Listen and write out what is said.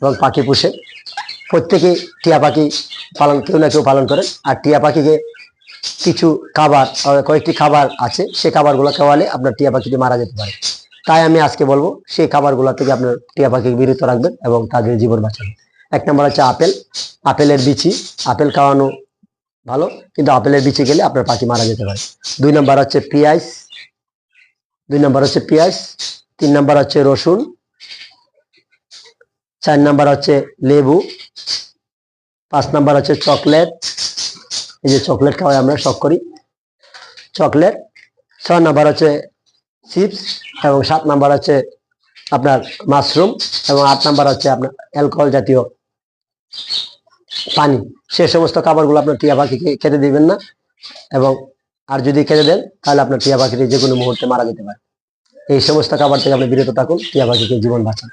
এবং পাখি পুষে প্রত্যেকে টিয়া পাখি পালন, কেউ না কেউ পালন করেন আর টিয়া পাখিকে কিছু খাবার কয়েকটি খাবার আছে, সে খাবারগুলো খাওয়ালে আপনার টিয়া পাখিটি মারা যেতে পারে। তাই আমি আজকে বলব, সেই খাবারগুলো থেকে আপনার টিয়া পাখিকে বিরত রাখবেন এবং তাদের জীবন বাঁচাবেন। এক নম্বর হচ্ছে আপেল। আপেলের বিচি, আপেল খাওয়ানো ভালো, কিন্তু আপেলের বিচি গেলে আপনার পাখি মারা যেতে পারে। দুই নম্বর হচ্ছে পেঁয়াজ। দুই নম্বর হচ্ছে পেঁয়াজ। তিন নম্বর হচ্ছে রসুন। চার নাম্বার হচ্ছে লেবু, পাঁচ নাম্বার হচ্ছে চকলেট। এই যে চকলেট খাওয়াই আমরা শখ করি। চকলেট, ছয় নাম্বার হচ্ছে চিপস এবং সাত নাম্বার হচ্ছে আপনার মাশরুম এবং আট নাম্বার হচ্ছে আপনার অ্যালকোহল জাতীয় পানি। সে সমস্ত খাবারগুলো আপনার টিয়া পাখিকে খেতে দিবেন না এবং আর যদি খেতে দেন, তাহলে আপনার টিয়া পাখিটি যে কোনো মুহূর্তে মারা যেতে পারে। এই সমস্ত খাবার থেকে আপনি বিরত থাকুন, টিয়া পাখিকে জীবন বাঁচান।